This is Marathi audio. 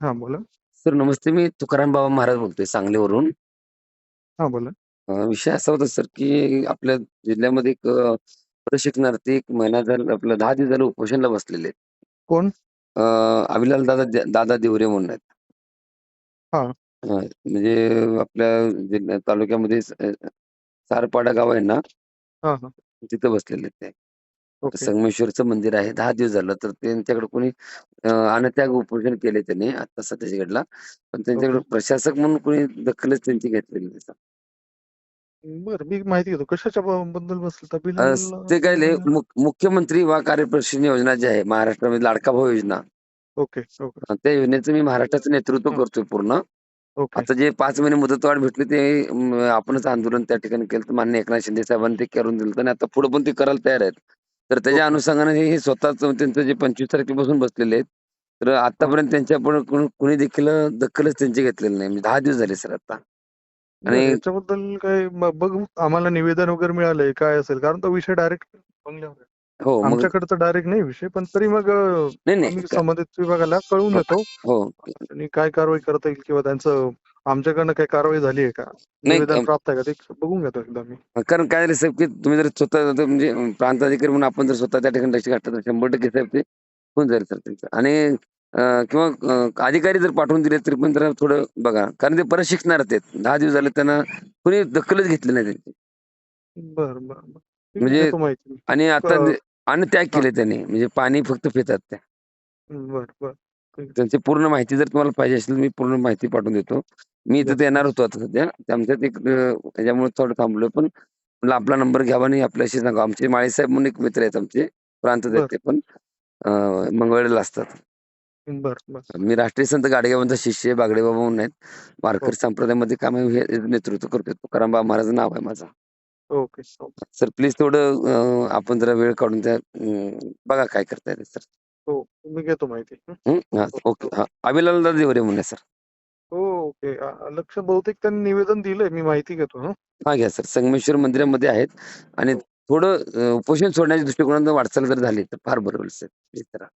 हां, बोला. सर नमस्ते. मी तुकाराम बाबा महाराज बोलतोय सांगलीवरून. हां, बोला. अ, विषय असा होता सर, की आपल्या जिल्ह्यामध्ये एक अ, प्रशिक्षणार्थी एक महिना झाला आपलं 10 दिवस झालं उपोषणला बसलेले आहेत. कोण? अ, अभिलाल दादा द दादा दिवरे म्हणून आहेत. हां. हां, म्हणजे आपल्या जिल्ह्यात तालुक्यामध्ये स अ, सारपाडा गाव आहे ना, हां, हां. तिथं बसलेले आहेत ते. ओके. संगमेश्वरचं मंदिर आहे. 10 दिवस झालं. तर त्यांच्याकडे कोणी अ, अनत्याग उपोषण केले त्यांनी आता सध्याच्या घडीला. पण त्यांच्याकडे ओके. प्रशासक म्हणून कोणी दखलच त्यांची घेतलेली नाही. बरं, मी माहिती घेतो. कशाच्या ब बद्दल बसलं अ, ते काय लय? मुख मुख्यमंत्री युवा कार्यप्रशिक्षण योजना जी आहे महाराष्ट्रामध्ये लाडका भाऊ योजना. Okay, okay. अ, त्या योजनेचं मी महाराष्ट्राचं नेतृत्व हं. करतोय पूर्ण. ओके. आता जे 5 महिने मुदतवाढ भेटली ते अं, आपणच आंदोलन त्या ठिकाणी केलं. तर माननीय एकनाथ शिंदे साहेबांनी ते करून दिलं आणि आता पुढे पण ते करायला तयार आहेत. तर त्याच्या. अनुषंगाने हे स्वतःच त्यांचं जे 25 तारखेपासून बसलेले आहेत. तर. आतापर्यंत त्यांच्यापुढे कोणी कोणी देखील दखलच त्यांची घेतलेली नाही. म्हणजे 10 दिवस झाले सर आता. आणि याच्याबद्दल काय बघू आम्हाला निवेदन वगैरे मिळालंय काय असेल? कारण तो विषय डायरेक्ट. हो, तर डायरेक्ट नाही विषय, पण तरी मग संबंधित विभागाला कळवून हो, देतो. हो. आणि काय कारवाई करता येईल किंवा त्यांचं आमच्याकडनं काही कारवाई झाली आहे का? नाही निवेदन प्राप्त आहे का? ते बघून घेतो एकदा मी. कारण काय झालं साहेब, की तुम्ही जर स्वतः जर म्हणजे प्रांताधिकारी म्हणून आपण जर स्वतः त्या ठिकाणी लक्ष घातलं तर 100% साहेब ते होऊन जाईल सर त्यांचं. आणि अ, किंवा अ, अधिकारी जर पाठवून दिले तरी पण जरा थोडं बघा. कारण ते परत शिकणारच आहेत. 10 दिवस झाले त्यांना कोणी दखलच घेतली नाही त्यांची. बरं, बरं, बरं. ठीक आहे, म्हणजे घेतो माहिती मी. आणि आता अ, जे अन्न-त्याग हां. केले त्यांनी. म्हणजे पाणी फक्त पितात ते. बरं, बरं. त्यांची पूर्ण माहिती जर तुम्हाला पाहिजे असेल, मी पूर्ण माहिती पाठवून देतो. मी इथं येणार. होतो आता सध्या. ते आमच्यात एक त्याच्यामुळे थोडं थांबलोय. पण म्हणलं आपला नंबर घ्यावा आणि आपल्याशी सांगावं. आमचे माळी साहेब म्हणून एक मित्र आहेत आमचे. बरं. ते पण. अ, मंगळवेढ्याला असतात. बरं. मी राष्ट्रीय संत गाडगेबाबांचा शिष्य आहे. बागडे बाबा म्हणून आहेत. हो. वारकरी संप्रदायामध्ये काम हे नेतृत्व करतोय. तुकाराम बाबा महाराज नाव आहे माझं. ओके. सर प्लीज थोडं आपण जरा वेळ काढून त्या बघा काय करता येईल सर. हो, मी घेतो माहिती. हं. हं. हां, हो, ओके. हो. हां, अभिलाल दादा दिवरे म्हणून आहे सर. ओके. लक्ष बहुतेक त्यांनी निवेदन दिलंय. मी माहिती घेतो हं. हां, घ्या सर. संगमेश्वर मंदिरामध्ये आहेत आणि. थोडं अ, उपोषण सोडण्याच्या दृष्टिकोनातून वाटचाल जर झाली तर फार बरं होईल सर. प्लीज जरा.